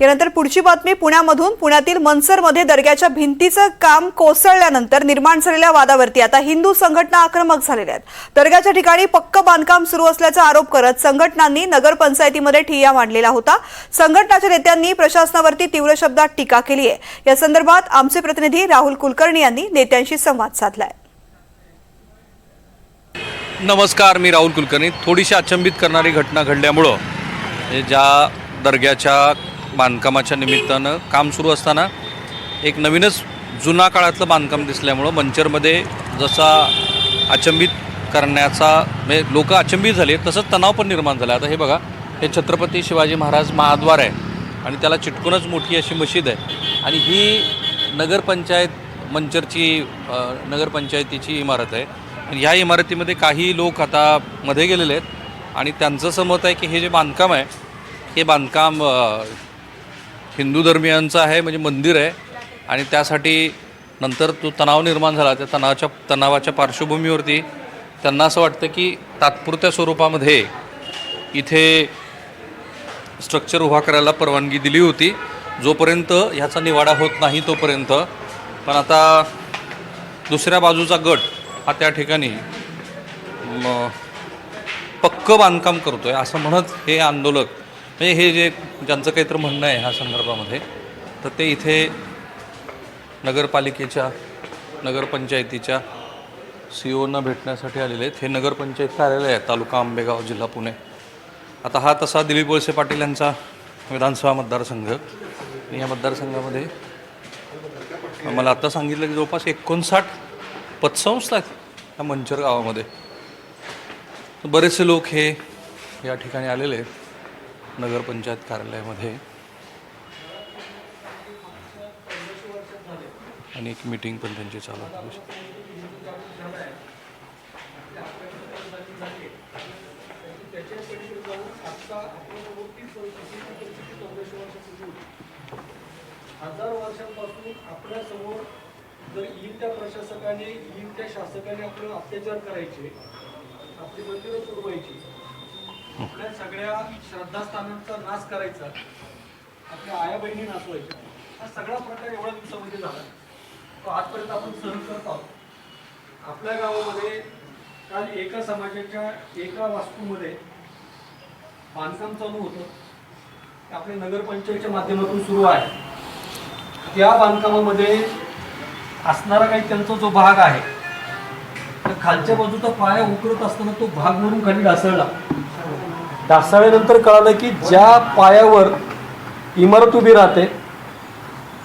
यानंतर पुढची बातमी पुण्यामधून. पुण्यातील मनसरमध्ये दर्ग्याच्या भिंतीचं काम कोसळल्यानंतर निर्माण झालेल्या वादावरती आता हिंदू संघटना आक्रमक झालेल्या आहेत. दर्ग्याच्या ठिकाणी पक्क बांधकाम सुरू असल्याचा आरोप करत संघटनांनी नगरपंचायतीमध्ये ठिय्या मांडलेला होता. संघटनाच्या नेत्यांनी प्रशासनावरती तीव्र शब्दात टीका केली आहे. या संदर्भात आमचे प्रतिनिधी राहुल कुलकर्णी यांनी नेत्यांशी संवाद साधलाय. नमस्कार मी राहुल कुलकर्णी. थोडीशी अचंबित करणारी घटना घडल्यामुळं ज्या दर्ग्याच्या बांधकामाच्या निमित्तानं काम सुरू असताना एक नवीनच जुना काळातलं बांधकाम दिसल्यामुळं मंचरमध्ये जसा अचंबित करण्याचा म्हणजे लोक अचंबित झाले तसंच तणाव पण निर्माण झाला. आता हे बघा हे छत्रपती शिवाजी महाराज महाद्वार आहे आणि त्याला चिटकूनच मोठी अशी मशीद आहे. आणि ही नगरपंचायत मंचरची नगरपंचायतीची इमारत आहे. आणि ह्या इमारतीमध्ये काही लोक आता मध्ये गेलेले आहेत आणि त्यांचं असं मत आहे की हे जे बांधकाम आहे हे बांधकाम हिंदू धर्मियांचं आहे म्हणजे मंदिर आहे. आणि त्यासाठी नंतर तो तणाव निर्माण झाला त्या तणावाच्या तणावाच्या पार्श्वभूमीवरती त्यांना असं वाटतं की तात्पुरत्या स्वरूपामध्ये इथे स्ट्रक्चर उभा करायला परवानगी दिली होती. जोपर्यंत ह्याचा निवाडा होत नाही तोपर्यंत. पण आता दुसऱ्या बाजूचा गट हा त्या ठिकाणी म, पक्क बांधकाम करतो आहे असं म्हणत हे आंदोलक म्हणजे हे जे ज्यांचं काहीतरी म्हणणं आहे ह्या संदर्भामध्ये तर ते इथे नगरपालिकेच्या नगरपंचायतीच्या सी ओना भेटण्यासाठी आलेले आहेत. हे नगरपंचायत कार्यालय आहे तालुका आंबेगाव जिल्हा पुणे. आता हा तसा दिलीप वळसे पाटील यांचा विधानसभा मतदारसंघ. आणि या मतदारसंघामध्ये मला आता सांगितलं की जवळपास एकोणसाठ पतसंस्था आहेत या मंचर गावामध्ये. बरेचसे लोक हे या ठिकाणी आलेले आहेत. नगरपंचायत कार्यालयामध्ये आणि एक मीटिंग पण त्यांची चालू होती. हजार वर्षांपासून आपल्यासमोर जर येईल त्या प्रशासकाने येईल त्या शासकाने आपल्याला अत्याचार करायचे आपली मंदिरं तुडवायची आपल्या सगळ्या श्रद्धास्थानांचा नाश करायचा. आपल्या आया बहिणी नाचवायच्या हा सगळा प्रकार एवढ्या दिवसामध्ये झाला. तो आजपर्यंत आपण सहन करत आहोत. आपल्या गावामध्ये काल एका समाजाच्या एका वास्तूमध्ये बांधकाम चालू होतं. ते आपल्या नगरपंचायतच्या माध्यमातून सुरू आहे. त्या बांधकामामध्ये असणारा काही त्यांचा जो भाग आहे तर खालच्या बाजूचा पाया उकरत असताना तो भाग म्हणून खाली ढासळला. ढासळल्यानंतर कळालं की ज्या पायावर इमारत उभी राहते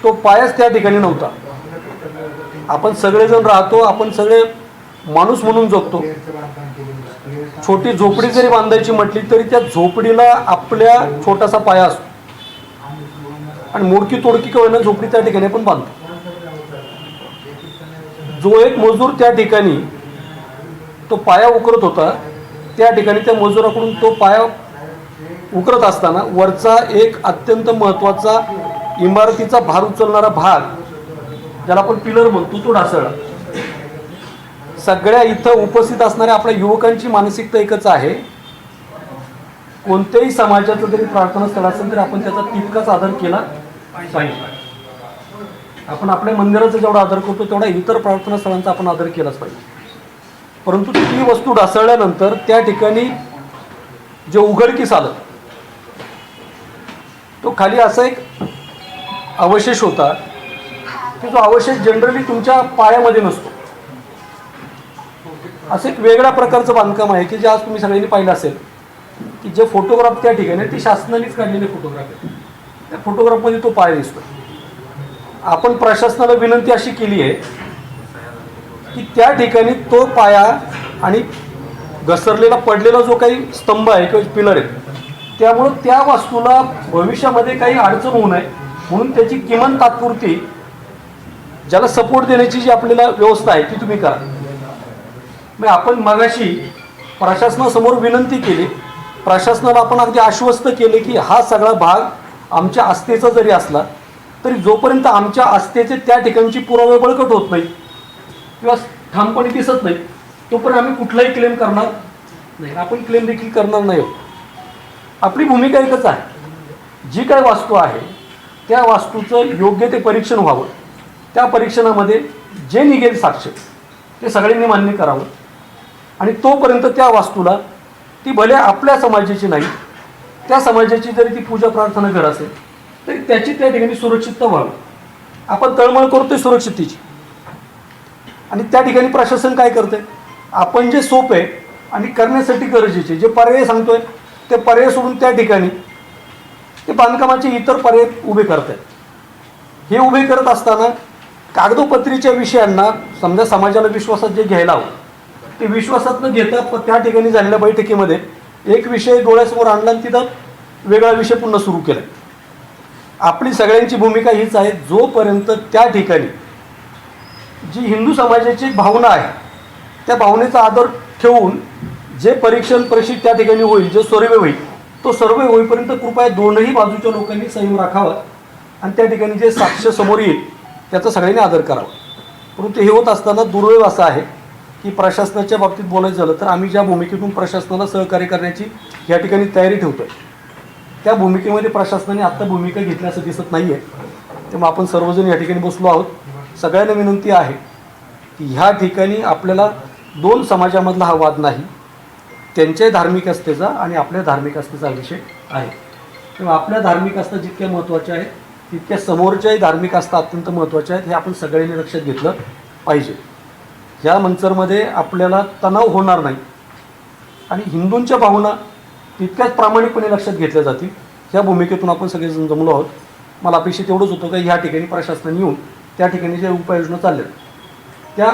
तो पायाच त्या ठिकाणी नव्हता. आपण सगळेजण राहतो आपण सगळे माणूस म्हणून जगतो. छोटी झोपडी जरी बांधायची म्हटली तरी त्या झोपडीला आपल्या छोटासा पाया असतो. आणि मोडकी तोडकी कळणं झोपडी त्या ठिकाणी आपण बांधतो. जो एक मजूर त्या ठिकाणी तो पाया उकरत होता त्या ठिकाणी त्या मजुराकडून तो पाया उकरत असताना वरचा एक अत्यंत महत्त्वाचा इमारतीचा भार उचलणारा भाग ज्याला आपण पिलर म्हणतो तो ढासळला. सगळ्या इथं उपस्थित असणाऱ्या आपल्या युवकांची मानसिकता एकच आहे. कोणत्याही समाजाचं जरी प्रार्थना स्थळ असेल तरी आपण त्याचा तितकाच आदर केला पाहिजे. आपण आपल्या मंदिराचा जेवढा आदर करतो तेवढा इतर प्रार्थना स्थळांचा आपण आदर केलाच पाहिजे. परंतु ती वस्तू ढासळल्यानंतर त्या ठिकाणी जे उघडकीस आलं तो खाली असा एक अवशेष होता. की जो अवशेष जनरली तुमच्या पायामध्ये नसतो. असं एक वेगळ्या प्रकारचं बांधकाम आहे की जे आज तुम्ही सगळ्यांनी पाहिलं असेल की जे फोटोग्राफ त्या ठिकाणी ते शासनानेच काढलेले फोटोग्राफ आहेत. त्या फोटोग्राफमध्ये तो पाय दिसतो आपण प्रशासनाला विनंती अशी केली आहे की त्या ठिकाणी तो पाया आणि घसरलेला पडलेला जो काही स्तंभ आहे किंवा पिलर आहे त्यामुळं त्या वास्तूला भविष्यामध्ये काही अडचण होऊ नये. म्हणून त्याची किमान तात्पुरती ज्याला सपोर्ट देण्याची जी आपल्याला व्यवस्था आहे ती तुम्ही करा. मग आपण मगाशी प्रशासनासमोर विनंती केली. प्रशासनाला आपण अगदी आश्वस्त केले की हा सगळा भाग आमच्या आस्थेचा जरी असला तरी जोपर्यंत आमच्या आस्थेचे त्या ठिकाणची पुरावे बळकट होत नाही किंवा ठामपणे दिसत नाही तोपर्यंत आम्ही कुठलाही क्लेम करणार नाही. आपण क्लेम देखील करणार नाही आपली भूमिका एकच आहे. जी काय वास्तू आहे त्या वास्तूचं योग्य ते परीक्षण व्हावं. त्या परीक्षणामध्ये जे निघेल साक्ष ते सगळ्यांनी मान्य करावं. आणि तोपर्यंत त्या वास्तूला ती भले आपल्या समाजाची नाही त्या समाजाची जरी ती पूजा प्रार्थना घर असेल तरी त्याची त्या ठिकाणी सुरक्षितता व्हावी. आपण तळमळ करतोय सुरक्षिततेची. आणि त्या ठिकाणी प्रशासन काय करतंय? आपण जे सोप आहे आणि करण्यासाठी गरजेचे जे पर्याय सांगतोय ते पर्याय सोडून त्या ठिकाणी ते बांधकामाचे इतर पर्याय उभे करतायत. हे उभे करत असताना कागदोपत्रीच्या विषयांना समजा समाजाला विश्वासात जे घ्यायला हवं ते विश्वासात न घेता प- त्या ठिकाणी झालेल्या बैठकीमध्ये एक विषय डोळ्यासमोर आणला आणि तिथं वेगळा विषय पुन्हा सुरू केला. आपली सगळ्यांची भूमिका हीच आहे जोपर्यंत त्या ठिकाणी जी हिंदू समाजाची भावना आहे त्या भावनेचा आदर ठेवून जे परीक्षण परीक्षित त्या ठिकाणी होईल जे सर्वे होईल तो सर्वे होईपर्यंत कृपया दोनही बाजूच्या लोकांनी संयम राखावा आणि त्या ठिकाणी जे साक्ष समोर येईल त्याचा सगळ्यांनी आदर करावा. परंतु हे होत असताना दुर्दैव असं आहे की प्रशासनाच्या बाबतीत बोलायचं झालं तर आम्ही ज्या भूमिकेतून प्रशासनाला सहकार्य करण्याची या ठिकाणी तयारी ठेवतोय त्या भूमिकेमध्ये प्रशासनाने आत्ता भूमिका घेतल्याचं असं दिसत नाही आहे तेव्हा आपण सर्वजण या ठिकाणी बसलो आहोत. सगळ्यांना विनंती आहे की ह्या ठिकाणी आपल्याला दोन समाजामधला हा वाद नाही त्यांच्या धार्मिक असतेचा आणि आपल्या धार्मिक असतेचा विषय आहे. तेव्हा आपल्या धार्मिक आस्था जितक्या महत्त्वाच्या आहेत तितक्या समोरच्याही धार्मिक आस्था अत्यंत महत्त्वाच्या आहेत हे आपण सगळ्यांनी लक्षात घेतलं पाहिजे. ह्या मंचरमध्ये आपल्याला तणाव होणार नाही. आणि हिंदूंच्या भावना तितक्याच प्रामाणिकपणे लक्षात घेतल्या जातील. ह्या भूमिकेतून आपण सगळेजण जमलो आहोत. मला अपेक्षित एवढंच होतं की ह्या ठिकाणी प्रशासनाने येऊन त्या ठिकाणी ज्या उपाययोजना चालल्या त्या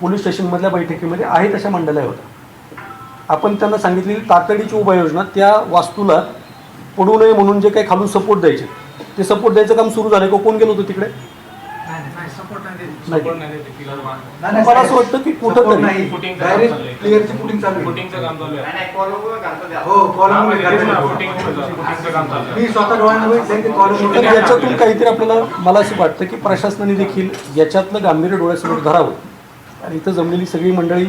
पोलीस स्टेशनमधल्या बैठकीमध्ये आहे तशा मांडल्या होत्या. आपण त्यांना सांगितलेली तातडीची उपाययोजना त्या वास्तूला पडू नये म्हणून जे काही खालून सपोर्ट द्यायचे ते सपोर्ट द्यायचं काम सुरू झालं का कोण गेलं होतं तिकडे? नाही. मला असं वाटतं की कुठं तरी क्लिअरची फुटिंग चालू आहे. फुटिंगचं काम चालू आहे. हो कॉलम तेच ना, फुटिंग फुटिंगचं काम चालू आहे. मी स्वतः डोळ्यांना बघितलंय ते कॉलम तर याच्यातून काहीतरी आपल्याला मला असं वाटतं की प्रशासनाने देखील याच्यातलं गांभीर्य डोळ्यासमोर धरावं. आणि इथं जमलेली सगळी मंडळी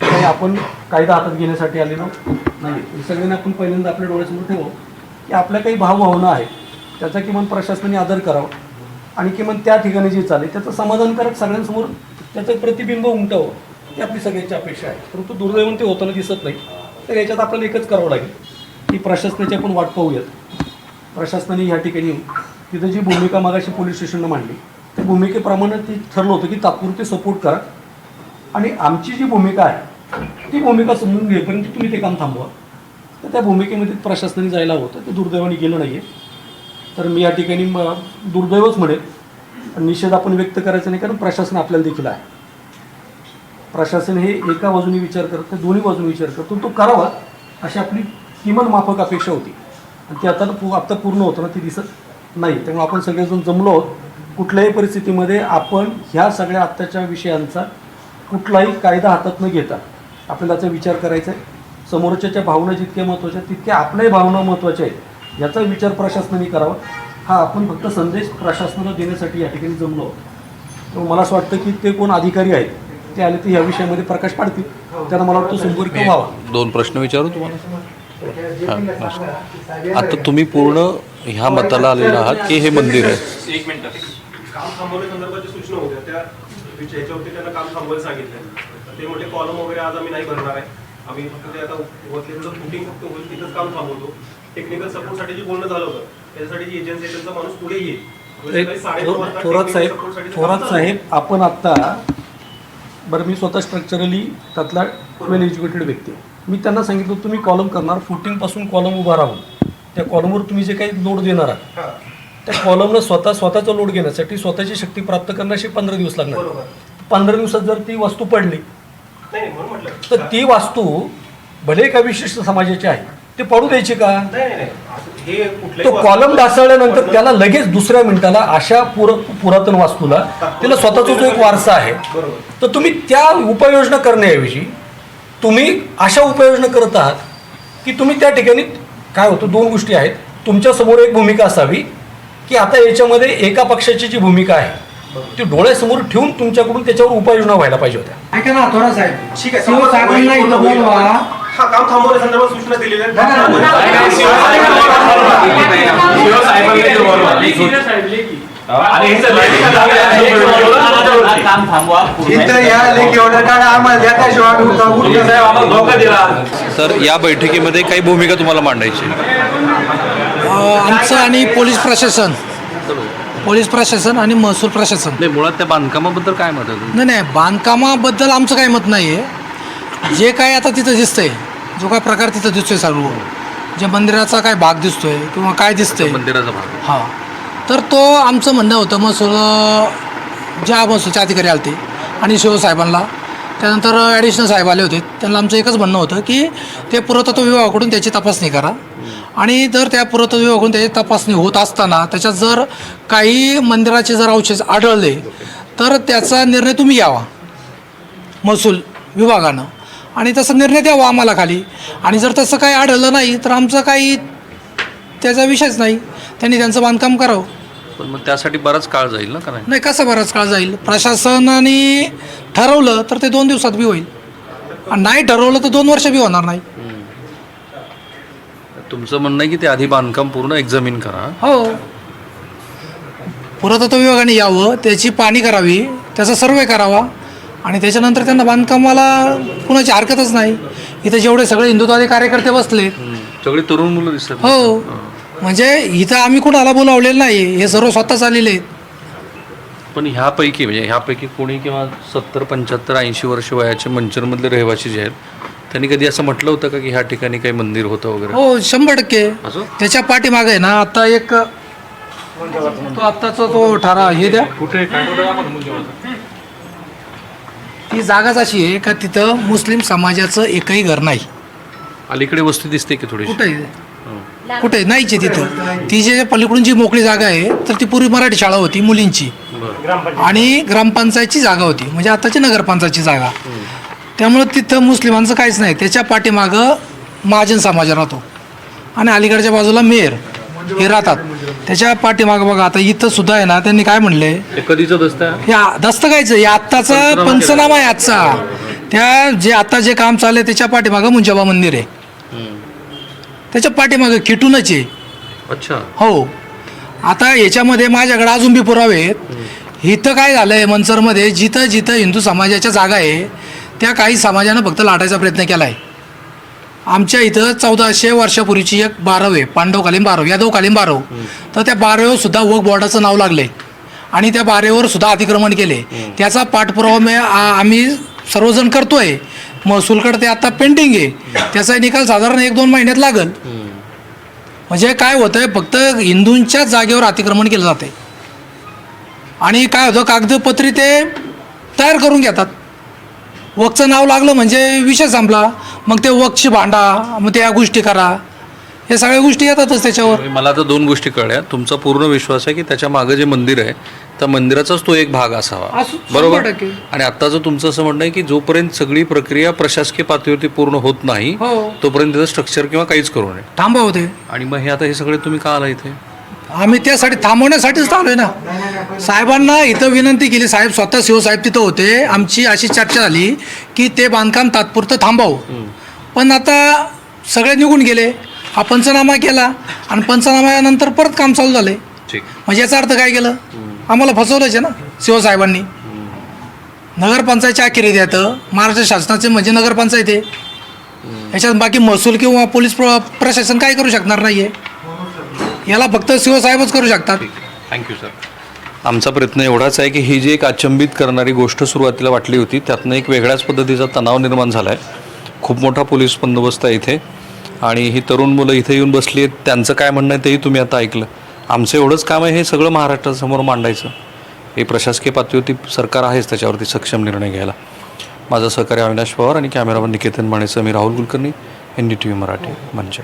काही आपण कायदा हातात घेण्यासाठी आलेलो नाही. हे सगळ्यांना आपण पहिल्यांदा आपल्या डोळ्यासमोर ठेवू. की आपल्या काही भावभावना आहेत. त्याचा किमान प्रशासनाने आदर करावा. आणि किमान त्या ठिकाणी जे चालेल त्याचं समाधानकारक सगळ्यांसमोर त्याचं प्रतिबिंब उमटावं ही आपली सगळ्यांची अपेक्षा आहे. परंतु दुर्दैवाने ते होताना दिसत नाही. तर याच्यात आपल्याला एकच करावं लागेल की प्रशासनाची आपण वाट पाहूयात. प्रशासनाने ह्या ठिकाणी तिथं जी भूमिका मागाशी पोलीस स्टेशननं मांडली त्या भूमिकेप्रमाणे ती ठरलं होतं की तात्पुरते सपोर्ट करा. आणि आमची जी भूमिका आहे ती भूमिका समजून घेईपर्यंत तुम्ही ते काम थांबवा. तर त्या भूमिकेमध्ये प्रशासनाने जायला होतं. ते दुर्दैवाने गेलं नाही आहे तर मी या ठिकाणी म दुर्दैवच म्हणेल निषेध आपण व्यक्त करायचा नाही कारण प्रशासन आपल्याला देखील आहे. प्रशासन हे एका बाजूने विचार करत नाही दोन्ही बाजूने विचार करतो तो करावा अशी आपली किमान माफक अपेक्षा होती. आणि ती आता आत्ता पूर्ण होताना ती दिसत नाही. त्यामुळे आपण सगळेजण जमलो आहोत. कुठल्याही परिस्थितीमध्ये आपण ह्या सगळ्या आत्ताच्या विषयांचा कुठलाही कायदा हातात न घेता आपल्याला त्याचा विचार करायचा आहे. समोरच्याच्या भावना जितक्या महत्त्वाच्या आहेत तितक्या आपल्याही भावना महत्त्वाच्या आहेत. याचा विचार प्रशासनाने करावा हा आपण फक्त संदेश प्रशासनाला देण्यासाठी या ठिकाणी जमलो त्यामुळे मला असं वाटतं की ते कोण अधिकारी आहेत ते आले तर या विषयामध्ये प्रकाश पाडतील त्यांना मला वाटतं संपर्क व्हावा दोन प्रश्न विचारू तुम्हाला आता तुम्ही पूर्ण ह्या मताला आलेला आहात की हे मंदिर आहे एक मिनिट काम सूचना होत्या त्या त्यांना काम थांबवायला सांगितलं ते मोठे कॉलम वगैरे आज आम्ही नाही भरणार आहे आम्ही फक्त ते आता फुटिंग फक्त होईल तिथंच काम थांबवतो टेक्निकल सपोर्टसाठी जे बोलणं झालं होतं त्याच्यासाठी जी एजन्सी त्यांचा माणूस पुढे येईल. एक थोरात साहेब थोरात साहेब आपण आत्ता बरं मी स्वतः स्ट्रक्चरली त्यातला वेल एज्युकेटेड व्यक्ती आहे. मी त्यांना सांगितलं तुम्ही कॉलम करणार फुटिंगपासून कॉलम उभा राहून. त्या कॉलमवर तुम्ही जे काही लोड देणार आहात त्या कॉलमनं स्वतः स्वतःचा लोड घेण्यासाठी स्वतःची शक्ती प्राप्त करण्याशी पंधरा दिवस लागणार बरोबर. पंधरा दिवसात जर ती वास्तू पडली नाही नाही, म्हणून म्हटलं. तर ती वास्तू भले का विशिष्ट समाजाची आहे ते पडू द्यायची का? तो कॉलम ढासळल्यानंतर त्याला लगेच दुसऱ्या मिनिटाला अशा पुर पुरातन वास्तूला त्याला स्वतःचा जो एक वारसा आहे बरोबर. तर तुम्ही त्या उपाययोजना करण्याऐवजी तुम्ही अशा उपाययोजना करत आहात की तुम्ही त्या ठिकाणी काय होतं दोन गोष्टी आहेत. तुमच्यासमोर एक भूमिका असावी की आता याच्यामध्ये एका पक्षाची जी भूमिका आहे ती डोळ्यासमोर ठेवून तुमच्याकडून त्याच्यावर उपाययोजना व्हायला पाहिजे होत्या. ऐका ना थोडा साहेब ठीक आहे हा काम सूचना दिलेल्या काम आणि हे सर या हे बैठकीमध्ये काही भूमिका तुम्हाला मांडायची? आमचं आणि पोलीस प्रशासन. पोलीस प्रशासन आणि महसूल प्रशासन. नाही मुळात त्या बांधकामाबद्दल काय मत आहे? नाही नाही. बांधकामाबद्दल आमचं काही मत नाही आहे जे काय आता तिथं दिसतंय जो काय प्रकार तिथं दिसतोय सर्व जे मंदिराचा काय भाग दिसतोय किंवा काय दिसतंय. मंदिराचा भाग. हां. तर तो आमचं म्हणणं होतं महसूल ज्या महसूलचे अधिकारी आले ते आणि शिवसाहेबांना त्यानंतर ॲडिशनल साहेब आले होते त्यांना आमचं एकच म्हणणं होतं की ते पुरातत्व विभागाकडून त्याची तपासणी करा. आणि जर त्या पुरातत्व विभागाकडून त्याची तपासणी होत असताना त्याच्यात जर काही मंदिराचे जर अवशेष आढळले तर त्याचा निर्णय तुम्ही घ्यावा महसूल विभागानं. आणि तसा निर्णय द्यावा आम्हाला खाली. आणि जर तसं काही आढळलं नाही तर आमचं काही त्याचा विषयच नाही. त्यांनी त्यांचं बांधकाम करावं. पण मग त्यासाठी बराच काळ जाईल ना का नाही? नाही कसं बराच काळ जाईल? प्रशासनाने ठरवलं तर ते दोन दिवसात बी होईल. आणि नाही ठरवलं तर दोन वर्ष बी होणार नाही. तुमचं म्हणणं आहे की ते आधी बांधकाम पूर्ण एक्झामिन करा. हो. पुरातत्व विभागाने यावं त्याची पाणी करावी त्याचा सर्वे करावा. आणि त्याच्यानंतर त्यांना बांधकामाला कुणाची हरकतच नाही. इथं जेवढे सगळे हिंदुत्वादी कार्यकर्ते बसले. सगळी तरुण मुलं दिसतात. हो. म्हणजे इथं आम्ही कुणाला बोलावलेलं नाही. हे सर्व स्वतःच आलेले आहेत. पण ह्यापैकी म्हणजे ह्यापैकी कोणी किंवा सत्तर पंच्याहत्तर ऐंशी वर्ष वयाचे मंचरमधले रहिवासी जे आहेत त्यांनी कधी असं म्हटलं होतं का की ह्या ठिकाणी काही मंदिर होतं वगैरे? हो शंभर टक्के. असं? त्याच्या पाठीमागे आहे ना आता एक तो आत्ताचा तो ठरा हे द्या. कुठे काय कुठे दाखवा मुंजेवाचा. ती जागाच अशी आहे का तिथं मुस्लिम समाजाचं एकही घर नाही. अलीकडे वस्ती दिसते की थोडीशी? कुठे? आहे? कुठे? नाहीच आहे तिथं. ती जे पलीकडून जी मोकळी जागा आहे तर ती पूर्वी मराठी शाळा होती मुलींची. आणि ग्रामपंचायतची जागा होती म्हणजे आताची नगरपंचायतची जागा. त्यामुळं तिथं मुस्लिमांचं काहीच नाही. त्याच्या पाठीमागं महाजन समाज राहतो. आणि अलीकडच्या बाजूला मेयर. हे राहतात. त्याच्या पाठीमागं बघा आता इथं सुद्धा आहे ना त्यांनी काय म्हणले? कधीचं दस्त आहे? या दस्तकायचं हे आत्ताचा पंचनामा पंचनामा आहे आजचा. त्या जे आता जे काम चाललंय त्याच्या पाठीमागं मुंजाबा मंदिर आहे. त्याच्या पाठीमागं किटूनच आहे. अच्छा. हो. आता याच्यामध्ये माझ्याकडे अजून बी पुरावे आहेत. इथं काय झालं आहे मनसरमध्ये जिथं जिथं हिंदू समाजाच्या जागा आहे त्या काही समाजानं फक्त लाटायचा प्रयत्न केला आहे आमच्या इथं चौदाशे वर्षापूर्वीची एक बारव आहे पांडवकालीन बारव यादवकालीन बारव. तर त्या बारवेवर सुद्धा वक बोर्डाचं नाव लागले. आणि त्या बारेवर सुद्धा अतिक्रमण केले. त्याचा पाठपुरावा मी आम्ही सर्वजण करतोय. महसूलकडे ते आता पेंडिंग आहे. त्याचा निकाल साधारण एक दोन महिन्यात लागल. म्हणजे काय होतंय फक्त हिंदूंच्याच जागेवर अतिक्रमण केलं जाते आणि काय होतं कागदपत्री ते तयार करून घेतात. वकचं नाव लागलं म्हणजे विषय संपला. मग ते वकची भांडा मग त्या गोष्टी करा. हे सगळ्या गोष्टी येतातच त्याच्यावर. मला आता दोन गोष्टी कळल्या. तुमचा पूर्ण विश्वास आहे की त्याच्यामागे जे मंदिर आहे त्या मंदिराचाच तो एक भाग असावा. असू- बरोबर? टक्के. आणि आत्ताचं तुमचं असं म्हणणं आहे की जोपर्यंत सगळी प्रक्रिया प्रशासकीय पातळीवरती पूर्ण होत नाही हो. तोपर्यंत त्याचं स्ट्रक्चर किंवा काहीच करू नये. थांबा होते. आणि मग हे आता हे सगळे तुम्ही का आला इथे? आम्ही त्यासाठी थांबवण्यासाठीच आलोय ना. साहेबांना इथं विनंती केली साहेब स्वतः शिवसाहेब तिथं होते. आमची अशी चर्चा झाली की ते बांधकाम तात्पुरतं थांबावं. पण आता सगळे निघून गेले. हा पंचनामा केला आणि पंचनाम्यानंतर परत काम चालू झाले म्हणजे याचा अर्थ काय केलं? आम्हाला फसवलंच आहे ना शिवसाहेबांनी नगरपंचायतच्या अखेरीत येतं महाराष्ट्र शासनाचे म्हणजे नगरपंचायत आहे. याच्यात बाकी महसूल किंवा पोलीस प्र प्रशासन काय करू शकणार नाही आहे याला फक्त शिवसाहेबच करू शकतात. थँक्यू सर आमचा प्रयत्न एवढाच आहे की ही जी एक अचंबित करणारी गोष्ट सुरुवातीला वाटली होती त्यातनं एक वेगळ्याच पद्धतीचा तणाव निर्माण झाला आहे खूप मोठा पोलीस बंदोबस्त आहे इथे. आणि ही तरुण मुलं इथे येऊन बसली आहेत त्यांचं काय म्हणणं आहे तेही तुम्ही आता ऐकलं. आमचं एवढंच काम आहे हे सगळं महाराष्ट्रासमोर मांडायचं. हे प्रशासकीय पातळीवरती सरकार आहेच त्याच्यावरती सक्षम निर्णय घ्यायला. माझं सहकारी अविनाश पवार आणि कॅमेरामन निकेतन मानेचं मी Rahul Kulkarni N D T V Marathi Manchar